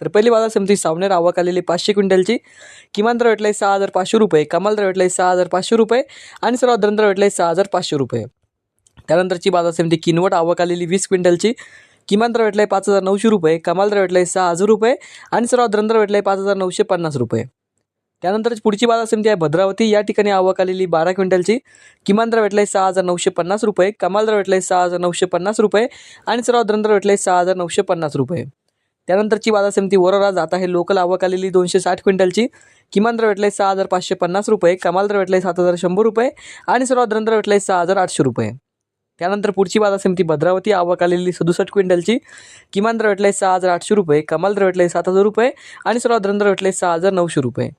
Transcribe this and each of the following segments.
तर पहिली बाजार समिती सावनेर आवक आलेली पाचशे क्विंटलची. किमान दर भेटला आहे सहा हजार पाचशे रुपये कमाल दर भेटला सहा हजार पाचशे रुपये आणि सर्वात दर भेटला सहा हजार पाचशे रुपये. त्यानंतरची बाजार समिती किनवट आवक आलेली वीस क्विंटलची. किमान दर भेटला आहे पाच हजार नऊशे रुपये कमाल दर भेटला आहे सहा हजार रुपये आणि सर्वात दर भेटला आहे पाच हजार नऊशे पन्नास रुपये. त्यानंतरची पुढची बाजार समिती आहे भद्रावती या ठिकाणी आवक आलेली बारा क्विंटलची. किमान दर भेटला आहे सहा हजार नऊशे पन्नास रुपये कमाल दर भेटला आहे सहा हजार नऊशे पन्नास रुपये आणि सर्वात दर भेटला आहे सहा हजार नऊशे पन्नास रुपये. त्यानंतरची बाजार समिती वरोरा जात आहे. लोकल आवक आलेली दोनशे साठ क्विंटलची. किमान दर भेटले सहा हजार पाचशे पन्नास रुपये. कमाल दर भेटले सात हजार शंभर रुपये. आणि सर्वात दर भेटले सहा हजार आठशे रुपये. त्यानंतर पुढची बाजार समिती भद्रावती आवक आलेली सदुसष्ट क्विंटलची. किमान दर भेटले सहा हजार आठशे रुपये. कमाल दर भेटले सात हजार रुपये. आणि सर्वात दर भेटले सहा हजार नऊशे रुपये.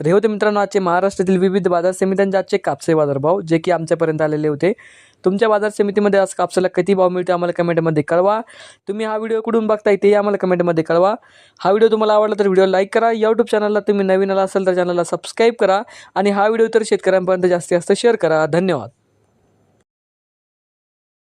तर हे होते मित्रांनो आजचे महाराष्ट्रातील विविध बाजार समित्यांचे आजचे कापसे बाजारभाव जे की आमच्यापर्यंत आलेले होते. तुमच्या बाजार समितीमध्ये आज कापसाला किती भाव मिळतो आम्हाला कमेंटमध्ये कळवा. तुम्ही हा व्हिडिओ कुठून बघताय ते आम्हाला कमेंटमध्ये कळवा. हा व्हिडिओ तुम्हाला आवडला तर व्हिडिओ लाईक करा. यूट्यूब चॅनलला तुम्ही नवीन आला असाल तर चॅनलला सबस्क्राईब करा आणि हा व्हिडिओ तर शेतकऱ्यांपर्यंत जास्तीत जास्त शेअर करा. धन्यवाद.